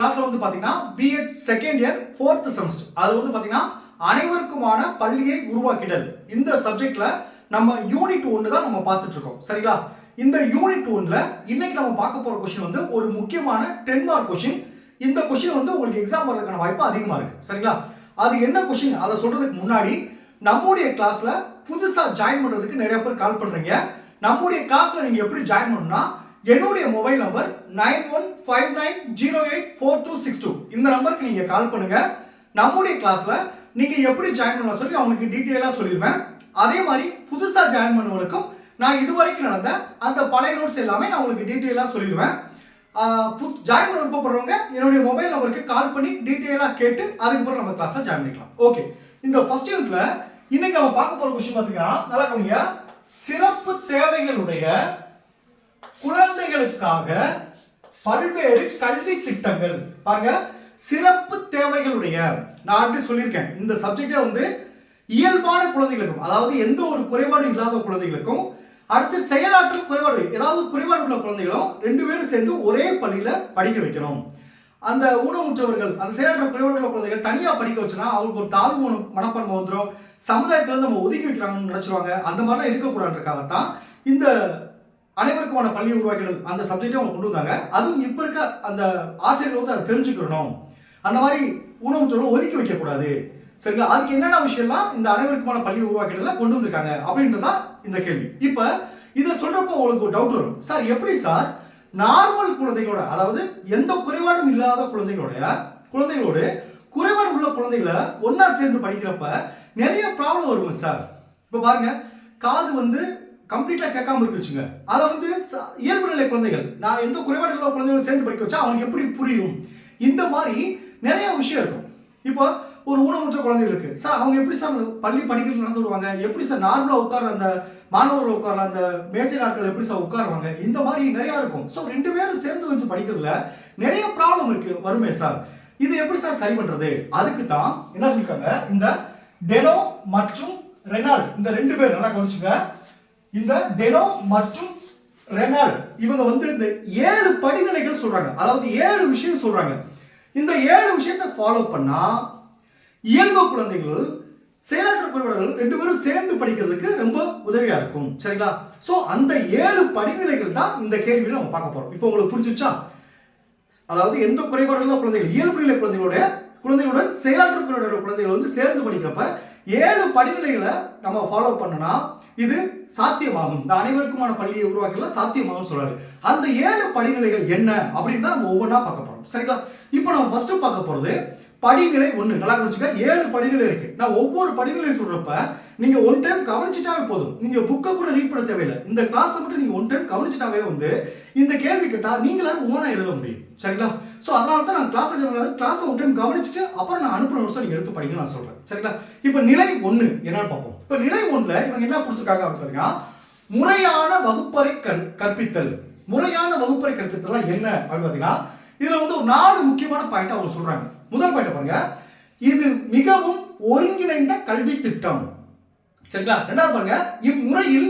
கிளாஸ்ல வந்து பாத்தீங்கன்னா BEd second year fourth semester அது வந்து பாத்தீங்கன்னா அனைவருக்குமான பள்ளியை உருவாக்கிடல். இந்த சப்ஜெக்ட்ல நம்ம யூனிட் ஒன்று தான் நம்ம பார்த்துட்டு இருக்கோம் சரிங்களா? இந்த யூனிட் ஒன்ல இன்னைக்கு நம்ம பார்க்க போற கொஸ்டின் வந்து ஒரு முக்கியமான டென் மார்க் கொஸ்டின் இந்த கொஸ்டின் வந்து உங்களுக்கு எக்ஸாம் வரதுக்கான வாய்ப்பு அதிகமா இருக்கு. சரிங்களா? அது என்ன கொஸ்டின் அதை சொல்றதுக்கு முன்னாடி நம்முடைய கிளாஸ்ல புதுசா ஜாயின் பண்றதுக்கு நிறைய பேர் கால் பண்றீங்க. நம்முடைய கிளாஸ்ல நீங்க எப்படி ஜாயின் பண்ணணும்னா என்னுடைய mobile number nine one five nine zero eight four two six two இந்த நம்பருக்கு நீங்கள் கால் பண்ணுங்க. நம்முடைய கிளாஸில் நீங்கள் எப்படி ஜாயின் பண்ணலாம் சொல்லி அவங்களுக்கு டீட்டெயிலாக சொல்லிடுவேன் அதே மாதிரி புதுசாக ஜாயின் பண்ணவங்களுக்கும் நான் இதுவரைக்கும் நடந்த அந்த பழைய நோட்ஸ் எல்லாமே நான் உங்களுக்கு டீட்டெயிலாக சொல்லிடுவேன் ஜாயின் பண்ண விருப்பப்படுறவங்க என்னுடைய மொபைல் நம்பருக்கு கால் பண்ணி டீட்டெயிலாக கேட்டு அதுக்கப்புறம் நம்ம கிளாஸை ஜாயின் பண்ணிக்கலாம். ஓகே இந்த ஃபர்ஸ்ட் யூனிட்ல இன்னைக்கு நம்ம பார்க்க போகிற கொஸ்டின் பார்த்தீங்கன்னா நல்லா கவனிங்க. சிறப்பு தேவைகளுடைய குழந்தைகளுக்காக பல்வேறு கல்வி திட்டங்கள். பாருங்க சிறப்பு தேவைகளுடைய நான் அப்படி சொல்லியிருக்கேன். இந்த சப்ஜெக்டே வந்து இயல்பான குழந்தைகளுக்கும் அதாவது எந்த ஒரு குறைபாடும் இல்லாத குழந்தைகளுக்கும் அடுத்து செயலாற்றல் குறைபாடு ஏதாவது குறைபாடு உள்ள குழந்தைகளும் ரெண்டு பேரும் சேர்ந்து ஒரே பள்ளியில படிக்க வைக்கணும். அந்த ஊனமுற்றவர்கள் அந்த செயலாற்ற குறைபாடு உள்ள குழந்தைகள் தனியாக படிக்க வச்சுனா அவங்களுக்கு ஒரு தாழ்வு மனப்பான்மை வந்துடும் சமுதாயத்தில் நம்ம ஒதுக்கி வைக்கிறாங்கன்னு நினைச்சிருவாங்க. அந்த மாதிரிலாம் இருக்கக்கூடாதுக்காகத்தான் இந்த அனைவருக்குமான பள்ளி உருவாக்கிடல் அந்த சப்ஜெக்டை அவங்க கொண்டு வந்தாங்க. அதுவும் இப்போ இருக்க அந்த ஆசிரியர்கள் வந்து அதை தெரிஞ்சுக்கணும். அந்த மாதிரி உணவு ஊனமுற்றவர்கள் ஒதுக்கி வைக்கக்கூடாது. சரிங்களா? அதுக்கு என்னென்ன விஷயம்லாம் இந்த அனைவருக்குமான பள்ளி உருவாக்கிடல கொண்டு வந்திருக்காங்க அப்படின்றதான் இந்த கேள்வி. இப்போ இதை சொல்றப்போ உங்களுக்கு ஒரு டவுட் வரும். சார் எப்படி சார்? நார்மல் குழந்தைகளோட அதாவது எந்த குறைபாடும் இல்லாத குழந்தைகளோட குழந்தைகளோடு குறைபாடு உள்ள குழந்தைகளை ஒன்னா சேர்ந்து படிக்கிறப்ப நிறைய ப்ராப்ளம் வரும் சார். இப்போ பாருங்க காது வந்து கம்ப்ளீட்டா கேட்காம இருக்குச்சுங்க அதை வந்து ச- இயல்பு நிலை குழந்தைகள் நான் எந்த குறைபாடு இல்லாத குழந்தைகளும் சேர்ந்து படிக்க வச்சா அவனுக்கு எப்படி புரியும்? இந்த மாதிரி நிறைய விஷயம் இருக்கும். இப்போ ஒரு ஊனமுற்ற குழந்தைகளுக்கு சார் அவங்க எப்படி சார் பள்ளி படிக்கிறது நடந்து வருவாங்க? எப்படி சார் நார்மலாக உட்கார அந்த மாணவர்கள் உட்கார அந்த மேஜர் நாட்கள் எப்படி சார் உட்காருவாங்க? இந்த மாதிரி நிறைய இருக்கும். ஸோ ரெண்டு பேரும் சேர்ந்து வச்சு படிக்கிறதுல நிறைய ப்ராப்ளம் இருக்கு. வருமே சார். இது எப்படி சார் சரி பண்றது? அதுக்கு தான் என்ன சொல்லிருக்காங்க இந்த டெனோ மற்றும் ரெனால்ட் இந்த ரெண்டு பேர் நல்லா கவனிச்சுங்க. இந்த டெனோ மற்றும் ரெனால்ட் இவங்க வந்து இந்த ஏழு படிநிலைகள் சொல்றாங்க. அதாவது ஏழு விஷயம் சொல்றாங்க. இந்த ஏழு விஷயத்தை ஃபாலோ பண்ணா இயல்பு குழந்தைகள் செயலாற்ற குறைபாடுகள் ரெண்டு பேரும் சேர்ந்து படிக்கிறதுக்கு ரொம்ப உதவியா இருக்கும். சரிங்களா? சோ அந்த ஏழு படிநிலைகள் தான் இந்த கேள்வியில நம்ம பார்க்க போறோம். இப்போ உங்களுக்கு புரிஞ்சுச்சா? அதாவது எந்த குறைபாடுகளும் குழந்தைகள் இயல்பு நிலை குழந்தைகளுடைய குழந்தைகளுடன் செயலாற்ற குறைபாடுகள் குழந்தைகள் வந்து சேர்ந்து படிக்கிறப்ப ஏழு படிநிலைகளை நம்ம ஃபாலோ பண்ணனா இது சாத்தியமாகும். இந்த அனைவருக்குமான பள்ளியை உருவாக்கலாம் சாத்தியமாகும் சொல்றாரு. அந்த ஏழு படிநிலைகள் என்ன? அப்படின்னு தான் நம்ம ஒவ்வொன்றா பார்க்க போறோம். சரிங்களா? இப்போ நம்ம ஃபர்ஸ்ட் பார்க்க போறது படிநிலை ஒன்று நல்லா குறிச்சுக்க ஏழு படிநிலை இருக்கு. நான் ஒவ்வொரு படிநிலை சொல்றப்ப நீங்க ஒன் டைம் கவனிச்சிட்டாவே போதும். நீங்க புக்கை கூட ரீட் பண்ண தேவையில்லை. இந்த கிளாஸை மட்டும் நீங்க ஒன் டைம் கவனிச்சிட்டாவே வந்து இந்த கேள்வி கேட்டா நீங்களா ஓனா எழுத முடியும். சரிங்களா? ஸோ அதனால தான் நான் கிளாஸ் கிளாஸை ஒன் டைம் கவனிச்சுட்டு அப்புறம் நான் அனுப்பின நோட்ஸை நீங்க எடுத்து படிங்க நான் சொல்றேன். சரிங்களா? இப்போ நிலை ஒன்று என்னன்னு பார்ப்போம். இப்போ நிலை ஒன்றுல இவங்க என்ன கொடுத்துருக்காங்க அப்படின்னு பார்த்தீங்கன்னா முறையான வகுப்பறை கல் கற்பித்தல். முறையான வகுப்பறை கற்பித்தல் என்ன அப்படின்னு பார்த்தீங்கன்னா இதுல வந்து ஒரு நாலு முக்கியமான பாயிண்ட் அவங்க சொல்றாங்க. முதல் பாயிண்ட் பாருங்க. இது மிகவும் ஒருங்கிணைந்த கல்வி திட்டம். சரிங்களா? ரெண்டாவது பாருங்க. இம்முறையில்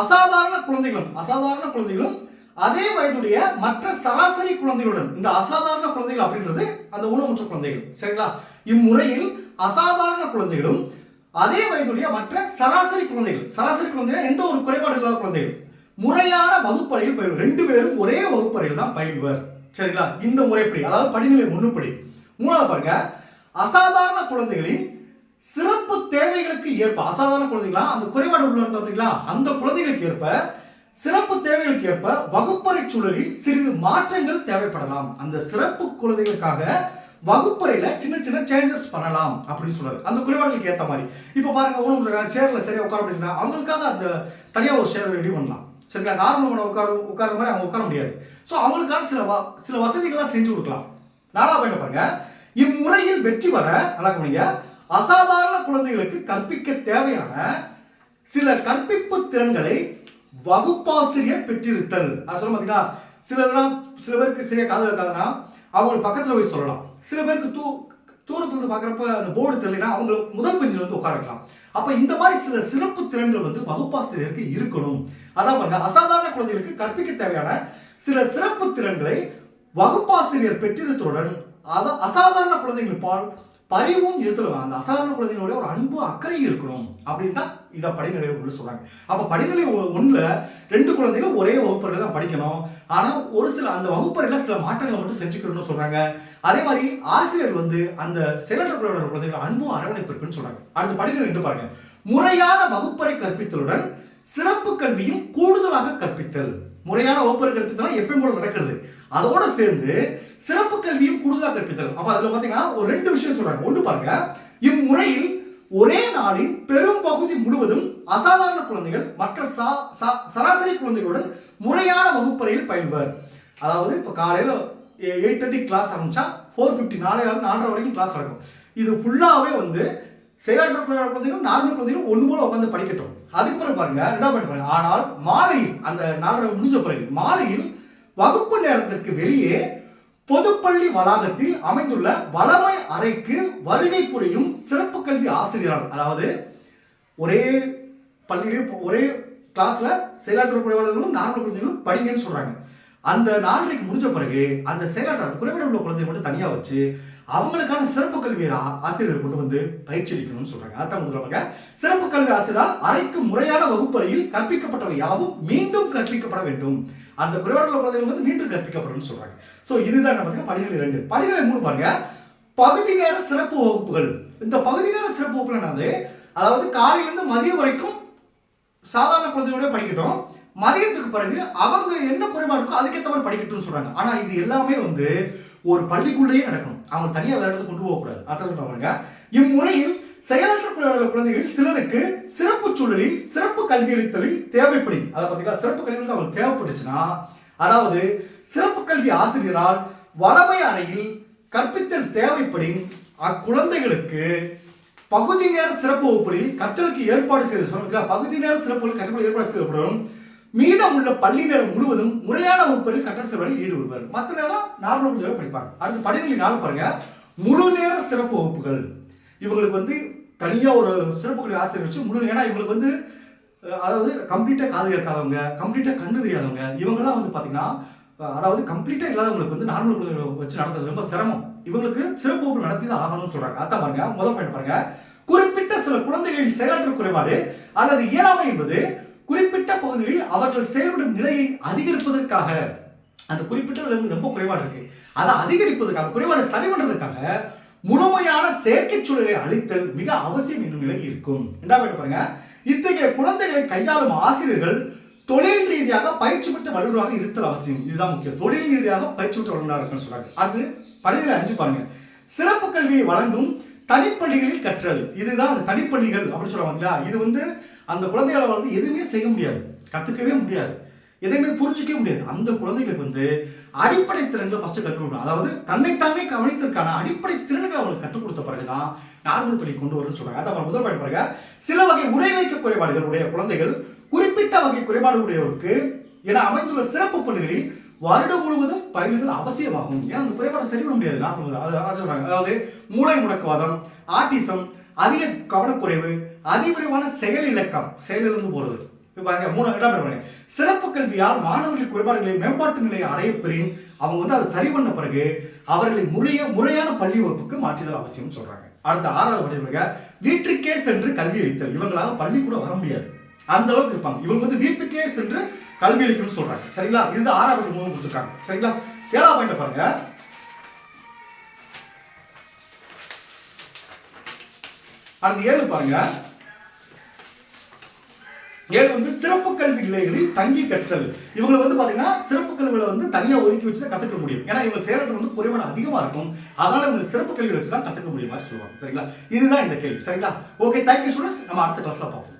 அசாதாரண குழந்தைகளும் அசாதாரண குழந்தைகளும் அதே வயதுடைய மற்ற சராசரி குழந்தைகளுடன் இந்த அசாதாரண குழந்தைகள் அப்படின்றது அந்த ஊனமுற்ற குழந்தைகள். சரிங்களா? இம்முறையில் அசாதாரண குழந்தைகளும் அதே வயதுடைய மற்ற சராசரி குழந்தைகள் சராசரி குழந்தைகள் எந்த ஒரு குறைபாடு இல்லாத குழந்தைகள் முறையான வகுப்பறையில் பயில்வர். ரெண்டு பேரும் ஒரே வகுப்பறையில் தான் பயில்வர். சரிங்களா? இந்த முறைப்படி அதாவது படிநிலை முன்னுப்படி. மூணாவது பாருங்க. அசாதாரண குழந்தைகளின் சிறப்பு தேவைகளுக்கு ஏற்ப அசாதாரண குழந்தைகளா? அந்த குறைபாடு உள்ள பார்த்தீங்களா அந்த குழந்தைகளுக்கு ஏற்ப சிறப்பு தேவைகளுக்கு ஏற்ப வகுப்பறை சூழலில் சிறிது மாற்றங்கள் தேவைப்படலாம். அந்த சிறப்பு குழந்தைகளுக்காக வகுப்பறையில சின்ன சின்ன சேஞ்சஸ் பண்ணலாம் அப்படின்னு சொல்றாரு. அந்த குறைபாடுகளுக்கு ஏத்த மாதிரி. இப்போ பாருங்க ஊனம் சேர்ல சரியா உட்கார முடியல அவங்களுக்காக அந்த தனியா ஒரு சேர் ரெடி பண்ணலாம். சரிங்களா? நார்மல் உட்கார உட்கார மாதிரி அவங்க உட்கார முடியாது. ஸோ அவங்களுக்கான சில வ- சில வசதிகள்லாம் செஞ்சு கொடுக்கலாம். நாலாவது பாருங்க. இம்முறையில் வெற்றி வர நல்லா கவனிங்க அசாதாரண குழந்தைகளுக்கு கற்பிக்க தேவையான சில கற்பிப்பு திறன்களை வகுப்பாசிரியர் பெற்றிருத்தல். அது சொல்ல பார்த்தீங்களா சிலதெல்லாம் சில பேருக்கு சரியாக காது இருக்காதுன்னா அவங்க பக்கத்தில் போய் சொல்லலாம். சில பேருக்கு தூ தூரத்துல இருந்து பார்க்குறப்ப அந்த போர்டு தெரியலனா அவங்கள முதல் பெஞ்சில் வந்து உட்கார வைக்கலாம். அப்போ இந்த மாதிரி சில சிறப்பு திறன்கள் வந்து வகுப்பாசிரியருக்கு இருக்கணும். அதான் பாருங்க அசாதாரண குழந்தைகளுக்கு கற்பிக்க தேவையான சில சிறப்பு திறன்களை வகுப்பாசிரியர் பெற்றிருத்தலுடன் அதான் அசாதாரண குழந்தைகள் பால் பரிவும் இருக்கலாம் அந்த அசாதாரண குழந்தைங்களோட ஒரு அன்பு அக்கறை இருக்கணும். அப்படின்னு தான் இதை படிநிலை ஒன்று சொல்கிறாங்க அப்போ படிநிலை ஒன்றில் ரெண்டு குழந்தைகளும் ஒரே வகுப்பறையில் தான் படிக்கணும். ஆனால் ஒரு சில அந்த வகுப்பறையில் சில மாற்றங்களை மட்டும் செஞ்சுக்கணும்னு சொல்கிறாங்க அதே மாதிரி ஆசிரியர் வந்து அந்த செயலற்ற குழந்தைகளோட அன்பும் அரவணைப்பு இருக்குன்னு சொல்கிறாங்க அடுத்து படிநிலை ரெண்டு பாருங்க. முறையான வகுப்பறை கற்பித்தலுடன் சிறப்பு கல்வியும் கூடுதலாக கற்பித்தல். முறையான ஓப்பர் கற்பித்தல் எப்பயும் போல நடக்கிறது. அதோட சேர்ந்து சிறப்பு கல்வியும் கூடுதலாக கற்பித்தல். அப்ப அதுல பாத்தீங்கன்னா ஒரு ரெண்டு விஷயம் சொல்றாங்க. ஒண்ணு பாருங்க. இம்முறையில் ஒரே நாளின் பெரும் பகுதி முழுவதும் அசாதாரண குழந்தைகள் மற்ற சா- சா- சராசரி குழந்தைகளுடன் முறையான வகுப்பறையில் பயில்வர். அதாவது இப்போ காலையில் எயிட் தேர்ட்டி கிளாஸ் ஆரம்பிச்சா ஃபோர் ஃபிஃப்டி நாலு நாலரை வரைக்கும் கிளாஸ் நடக்கும். இது ஃபுல்லாகவே வந்து செயலாற்ற குழந்தைகளும் நார்மல் குழந்தைகளும் ஒன்று போல உட்காந்து படிக்கட்டும். அதுக்கு பிறகு பாருங்க ரெண்டாவது பாயிண்ட் பாருங்க. ஆனால் மாலையில் அந்த நாலரை முடிஞ்ச பிறகு மாலையில் வகுப்பு நேரத்திற்கு வெளியே பொதுப்பள்ளி வளாகத்தில் அமைந்துள்ள வளமை அறைக்கு வருகை புரியும் சிறப்பு கல்வி ஆசிரியரால் அதாவது ஒரே பள்ளியிலேயே ஒரே கிளாஸ்ல செயலாற்றல் குறைபாடுகளும் நார்மல் குழந்தைகளும் படிங்கன்னு சொல்றாங்க. அந்த நாலரைக்கு முடிஞ்ச பிறகு அந்த செயலாற்ற குறைபாடு உள்ள குழந்தைய மட்டும் தனியாக வச்சு அவங்களுக்கான சிறப்பு கல்வி ஆசிரியர் கொண்டு வந்து பயிற்சி அளிக்கணும்னு சொல்றாங்க. அதான் முதல்வங்க சிறப்பு கல்வி ஆசிரியரால் அறைக்கு முறையான வகுப்பறையில் கற்பிக்கப்பட்டவை யாவும் மீண்டும் கற்பிக்கப்பட வேண்டும். அந்த குறைபாடு உள்ள குழந்தைகள் வந்து மீண்டும் கற்பிக்கப்படணும்னு சொல்றாங்க. ஸோ இதுதான் என்ன பார்த்தீங்கன்னா படிநிலை ரெண்டு படிநிலை மூணு பாருங்க. பகுதி நேர சிறப்பு வகுப்புகள். இந்த பகுதி நேர சிறப்பு வகுப்புகள் என்னது? அதாவது காலையிலேருந்து மதியம் வரைக்கும் சாதாரண குழந்தையோட படிக்கட்டும். மதியத்துக்கு பிறகு அவங்க என்ன குறைபாடு இருக்கோ அதுக்கேற்ற மாதிரி படிக்கட்டும்னு சொல்கிறாங்க ஆனால் இது எல்லாமே வந்து ஒரு பள்ளிக்குள்ளேயே நடக்கணும். அவங்க தனியாக வேறு இடத்துக்கு கொண்டு போகக்கூடாது. அதான் சொல்றாங்க இம்முறையில் செயலற்ற குழந்தைகள் குழந்தைகள் சிலருக்கு சிறப்பு சூழலில் சிறப்பு கல்வி அளித்தலில் தேவைப்படும். அதை பார்த்தீங்களா சிறப்பு கல்வி அவங்களுக்கு தேவைப்பட்டுச்சுன்னா அதாவது சிறப்பு கல்வி ஆசிரியரால் வளமை அறையில் கற்பித்தல் தேவைப்படின் அக்குழந்தைகளுக்கு பகுதி நேர சிறப்பு வகுப்புகளில் கற்றலுக்கு ஏற்பாடு செய்து சொன்னீங்களா பகுதி நேர சிறப்புகள் கற்றலுக்கு ஏற்பாடு செய்யப்படும் மீதம் உள்ள பள்ளி நேரம் முழுவதும் முறையான வகுப்புகளில் கட்டண சேவையில் ஈடுபடுவார். மற்ற நேரம் நார்மல் கொஞ்சம் படிப்பாங்க. அடுத்து படிநிலை நாலு பாருங்க. முழு நேர சிறப்பு வகுப்புகள். இவங்களுக்கு வந்து தனியா ஒரு சிறப்பு கல்வி ஆசிரியர் வச்சு முழு ஏன்னா இவங்களுக்கு வந்து அதாவது கம்ப்ளீட்டா காது கேட்காதவங்க கம்ப்ளீட்டா கண்ணு தெரியாதவங்க இவங்கெல்லாம் வந்து பாத்தீங்கன்னா அதாவது கம்ப்ளீட்டா இல்லாதவங்களுக்கு வந்து நார்மல் குழந்தைகளை வச்சு நடத்துறது ரொம்ப சிரமம். இவங்களுக்கு சிறப்பு வகுப்பு நடத்தி தான் ஆகணும்னு சொல்றாங்க. அதான் பாருங்க முதல் பாயிண்ட் பாருங்க. குறிப்பிட்ட சில குழந்தைகளின் செயலாற்றல் குறைபாடு அல்லது இயலாமை என்பது பகுதிகளில் அவர்கள் செயல்படும் நிலையை அதிகரிப்பதற்காக அந்த குறிப்பிட்ட ரொம்ப குறைவாக இருக்கு. அதை அதிகரிப்பதற்காக குறைபாடை சரி பண்றதுக்காக முழுமையான செயற்கை சூழலை அளித்தல் மிக அவசியம் என்னும் நிலை இருக்கும். ரெண்டாவது பாருங்க. இத்தகைய குழந்தைகளை கையாளும் ஆசிரியர்கள் தொழில் ரீதியாக பயிற்சி பெற்ற வல்லுநராக இருத்தல் அவசியம். இதுதான் முக்கியம். தொழில் ரீதியாக பயிற்சி பெற்ற வல்லுநராக இருக்கணும்னு சொல்றாங்க. அது படிநிலை அஞ்சு பாருங்க. சிறப்பு கல்வியை வழங்கும் தனிப்பள்ளிகளில் கற்றல். இதுதான் அந்த தனிப்பள்ளிகள் அப்படின்னு சொல்லுவாங்க இது வந்து அந்த குழந்தைகளால் வந்து எதுவுமே செய்ய முடியாது. கற்றுக்கவே முடியாது. எதையுமே புரிஞ்சிக்கவே முடியாது. அந்த குழந்தைகளுக்கு வந்து அடிப்படை திறன்களை ஃபஸ்ட்டு கற்றுக் கொடுக்கணும். அதாவது தன்னைத்தானே கவனித்ததுக்கான அடிப்படை திறன்களை அவங்களுக்கு கற்றுக் கொடுத்த பிறகுதான் நார்மல் பள்ளி கொண்டு வரும்னு சொல்றாங்க. அதான் முதல் பாயிண்ட் பாருங்க. சில வகை உரைநீக்க குறைபாடுகள் உடைய குழந்தைகள் குறிப்பிட்ட வகை குறைபாடு உடையவருக்கு என அமைந்துள்ள சிறப்பு பள்ளிகளில் வருடம் முழுவதும் பயிலுதல் அவசியமாகும். ஏன்னா அந்த குறைபாடு சரி பண்ண முடியாது? நாற்பது அது சொல்றாங்க. அதாவது மூளை முடக்கவாதம் ஆட்டிசம் அதிக கவனக்குறைவு அதிவிரைவான செயல் இலக்கம் செயலிழந்து போறது. பாருங்க மூணு இடம் பாருங்க சிறப்பு கல்வியால் மாணவர்களின் குறைபாடுகளை மேம்பாட்டு நிலையை அடைய பெறின் அவங்க வந்து அதை சரி பண்ண பிறகு அவர்களை முறைய முறையான பள்ளி வகுப்புக்கு மாற்றுதல் அவசியம் சொல்றாங்க. அடுத்த ஆறாவது படி வீட்டுக்கே சென்று கல்வி அளித்தல். இவங்களால பள்ளி கூட வர முடியாது. அந்த அளவுக்கு இருப்பாங்க. இவங்க வந்து வீட்டுக்கே சென்று கல்வி அளிக்கணும்னு சொல்றாங்க. சரிங்களா? இது ஆறாவது மூணு கொடுத்துருக்காங்க. சரிங்களா? ஏழாவது பாயிண்ட் பாருங்க. அடுத்து ஏழு பாருங்க. ஏழு வந்து சிறப்பு கல்வி நிலையங்களில் தங்கி கற்றல். இவங்களை வந்து பாத்தீங்கன்னா சிறப்பு கல்வியில் வந்து தனியா ஒதுக்கி வச்சு தான் கத்துக்க முடியும். ஏன்னா இவங்க செயல்பாடு வந்து குறைவான அதிகமா இருக்கும். அதனால இவங்க சிறப்பு கல்வி வச்சு தான் கத்துக்க முடியும் மாதிரி சொல்லுவாங்க. சரிங்களா? இதுதான் இந்த கேள்வி. சரிங்களா? ஓகே தேங்க்யூ ஸ்டூடெண்ட்ஸ் நம்ம அடுத்த கிளாஸ்ல பார்ப்போம்.